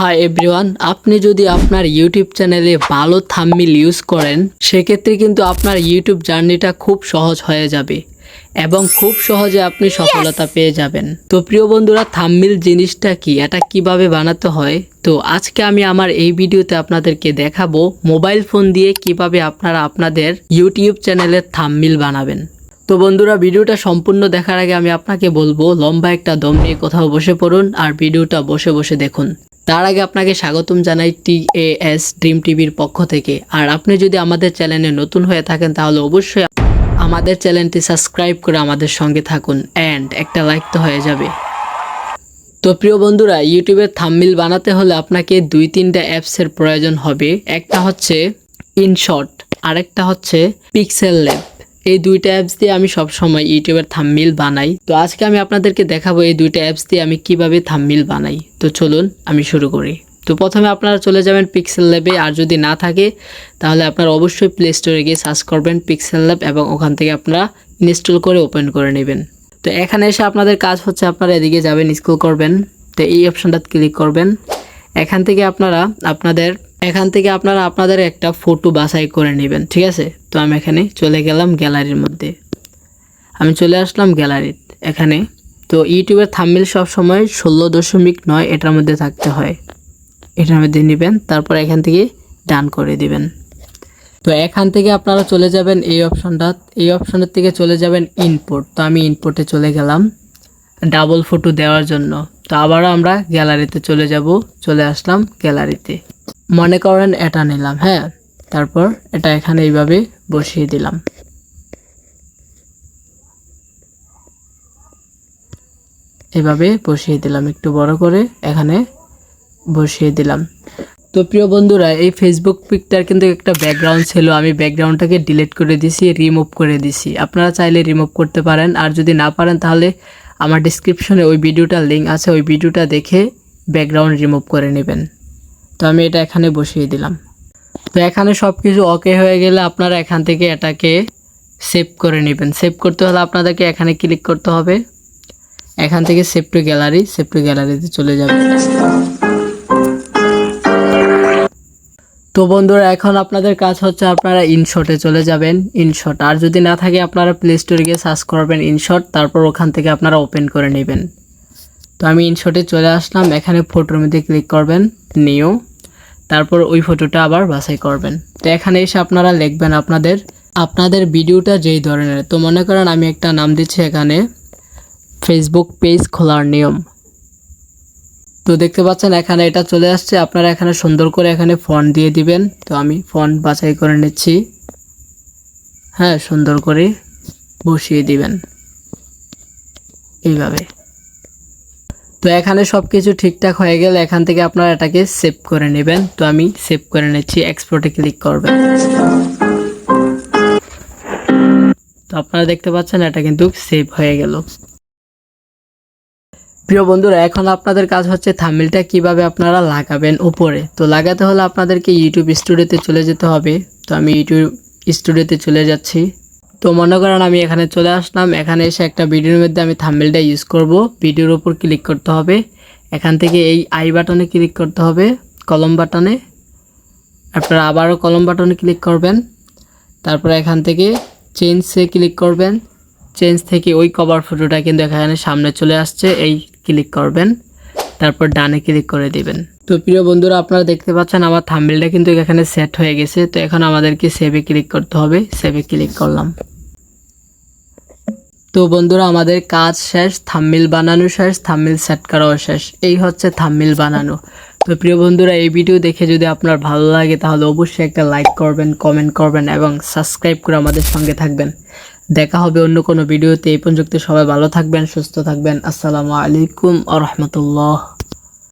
Hi everyone আপনি যদি আপনার ইউটিউব চ্যানেলে ভালো থাম্মিল ইউজ করেন সেক্ষেত্রে কিন্তু আপনার ইউটিউব জার্নিটা খুব সহজ হয়ে যাবে এবং খুব সহজে আপনি সফলতা পেয়ে যাবেন। তো প্রিয় বন্ধুরা থাম্মিল জিনিসটা কি? এটা কীভাবে বানাতে হয়? তো আজকে আমি আমার এই ভিডিওতে আপনাদেরকে দেখাবো মোবাইল ফোন দিয়ে কীভাবে আপনারা আপনাদের ইউটিউব চ্যানেলের থাম্বনেল বানাবেন। তো বন্ধুরা ভিডিওটা সম্পূর্ণ দেখার আগে আমি আপনাকে বলব লম্বা একটা দম নিয়ে কোথাও বসে পড়ুন আর ভিডিওটা বসে বসে দেখুন। তার আগে আপনাকে স্বাগতম জানাই টি এ এস ড্রিম টিভির পক্ষ থেকে। আর আপনি যদি আমাদের চ্যানেলে নতুন হয়ে থাকেন, তাহলে অবশ্যই আমাদের চ্যানেলটি সাবস্ক্রাইব করে আমাদের সঙ্গে থাকুন অ্যান্ড একটা লাইক তো হয়ে যাবে। তো প্রিয় বন্ধুরা ইউটিউবের থাম্বনেল বানাতে হলে আপনাকে দুই তিনটা অ্যাপসের প্রয়োজন হবে। একটা হচ্ছে ইনশট আরেকটা হচ্ছে পিক্সেল ল্যাব এই দুইটা অ্যাপস দিয়ে আমি সবসময় ইউটিউবের থাম্বনেল বানাই। তো আজকে আমি আপনাদেরকে দেখাবো এই দুইটা অ্যাপস দিয়ে আমি কীভাবে থাম্বনেল বানাই। তো চলুন আমি শুরু করি। তো প্রথমে আপনারা চলে যাবেন পিক্সেল ল্যাবে আর যদি না থাকে, তাহলে আপনারা অবশ্যই প্লে স্টোরে গিয়ে সার্চ করবেন পিক্সেল ল্যাব এবং ওখান থেকে আপনারা ইনস্টল করে ওপেন করে নেবেন। তো এখানে এসে আপনাদের কাজ হচ্ছে আপনারা এদিকে যাবেন স্কুল করবেন। তো এই অপশনটাতে ক্লিক করবেন। এখান থেকে আপনারা আপনাদের এখান থেকে আপনারা আপনাদের একটা ফটো বাছাই করে নেবেন, ঠিক আছে? তো আমি এখানে চলে গেলাম গ্যালারির মধ্যে। আমি চলে আসলাম গ্যালারিত, এখানে। তো ইউটিউবের থাম্বনেল সব সময় ষোলো দশমিক নয় এটার মধ্যে থাকতে হয়। এটার মধ্যে নেবেন, তারপর এখান থেকে ডান করে দিবেন। তো এখান থেকে আপনারা চলে যাবেন এই অপশনটা, এই অপশনের থেকে চলে যাবেন ইনপুট তো আমি ইনপুটে চলে গেলাম ডাবল ফটো দেওয়ার জন্য। তো আবারও আমরা গ্যালারিতে চলে যাব, চলে আসলাম গ্যালারিতে। মনে করেন এটা নিলাম হ্যাঁ? তারপর এটা এখানে এইভাবে বসিয়ে দিলাম। এভাবে বসিয়ে দিলাম, একটু বড় করে এখানে বসিয়ে দিলাম। তো প্রিয় বন্ধুরা, এই ফেসবুক পিকটার কিন্তু একটা ব্যাকগ্রাউন্ড ছিল, আমি ব্যাকগ্রাউন্ডটাকে ডিলিট করে দিছি রিমুভ করে দিছি। আপনারা চাইলে রিমুভ করতে পারেন, আর যদি না পারেন তাহলে আমার ডিসক্রিপশনে ওই ভিডিওটার লিঙ্ক আছে, ওই ভিডিওটা দেখে ব্যাকগ্রাউন্ড রিমুভ করে নেবেন। তো আমি এটা এখানে বসিয়ে দিলাম। তো এখানে সব কিছু ওকে হয়ে গেলে আপনারা এখান থেকে এটাকে সেভ করে নেবেন। সেভ করতে হলে আপনাদেরকে এখানে ক্লিক করতে হবে। এখান থেকে save to gallery save to গ্যালারিতে চলে যাবে তো বন্ধুরা, এখন আপনাদের কাজ হচ্ছে আপনারা ইনশটে চলে যাবেন। ইনশট আর যদি না থাকে আপনারা প্লে স্টোরে গিয়ে সার্চ করবেন ইনশট তারপর ওখান থেকে আপনারা ওপেন করে নেবেন। তো আমি ইনশটে চলে আসলাম। এখানে ফটোর মধ্যে ক্লিক করবেন নিউ তারপর ওই ফটোটা আবার বাছাই করবেন। তো এখানে এসে আপনারা লিখবেন আপনাদের আপনাদের ভিডিওটা যেই ধরনের। তো মনে করেন আমি একটা নাম দিচ্ছি এখানে ফেসবুক পেজ খোলার নিয়ম। তো দেখতে পাচ্ছেন এখানে এটা চলে আসছে, আপনারা এখানে সুন্দর করে এখানে ফন্ট দিয়ে দিবেন। তো আমি ফন্ট বাছাই করে নিচ্ছি। হ্যাঁ সুন্দর করে বসিয়ে দিবেন। এইভাবে। তো এখানে সব কিছু ঠিকঠাক হয়ে গেলে এখান থেকে আপনারা এটাকে সেভ করে নেবেন। তো আমি সেভ করে নিচ্ছি এক্সপোর্টে ক্লিক করবেন। তো আপনারা দেখতে পাচ্ছেন, এটা কিন্তু সেভ হয়ে গেল। প্রিয় বন্ধুরা, এখন আপনাদের কাজ হচ্ছে থামিলটা কীভাবে আপনারা লাগাবেন উপরে। তো লাগাতে হলে আপনাদেরকে ইউটিউব স্টুডিওতে চলে যেতে হবে। তো আমি ইউটিউব স্টুডিওতে চলে যাচ্ছি। তো মনে করেন আমি এখানে চলে আসলাম। এখানে এসে একটা ভিডিওর মধ্যে আমি থাম্বেলটা ইউজ করব। ভিডিওর উপর ক্লিক করতে হবে। এখান থেকে এই আই বাটনে ক্লিক করতে হবে কলম বাটনে আপনারা আবারও কলম বাটনে ক্লিক করবেন। তারপর এখান থেকে চেঞ্জে ক্লিক করবেন। চেঞ্জ থেকে ওই কভার ফটোটা কিন্তু এখানে সামনে চলে আসছে, এই ক্লিক করবেন। তারপর ডানে ক্লিক করে দিবেন। তো প্রিয় বন্ধুরা, আপনারা দেখতে পাচ্ছেন আমার থাম্বেলটা কিন্তু এখানে সেট হয়ে গেছে। তো এখন আমাদেরকে সেভে ক্লিক করতে হবে। সেভে ক্লিক করলাম। তো বন্ধুরা, আমাদের কাজ শেষ থাম্মিল বানানো শেষ থাম্মিল সেট করাও শেষ। এই হচ্ছে থাম্মিল বানানো। তো প্রিয় বন্ধুরা, এই ভিডিও দেখে যদি আপনার ভালো লাগে, তাহলে অবশ্যই একটা লাইক করবেন কমেন্ট করবেন এবং সাবস্ক্রাইব করে আমাদের সঙ্গে থাকবেন। দেখা হবে অন্য কোনো ভিডিওতে এই পর্যন্ত সবাই ভালো থাকবেন, সুস্থ থাকবেন। আসসালামু আলাইকুম আ রহমতুল্লাহ।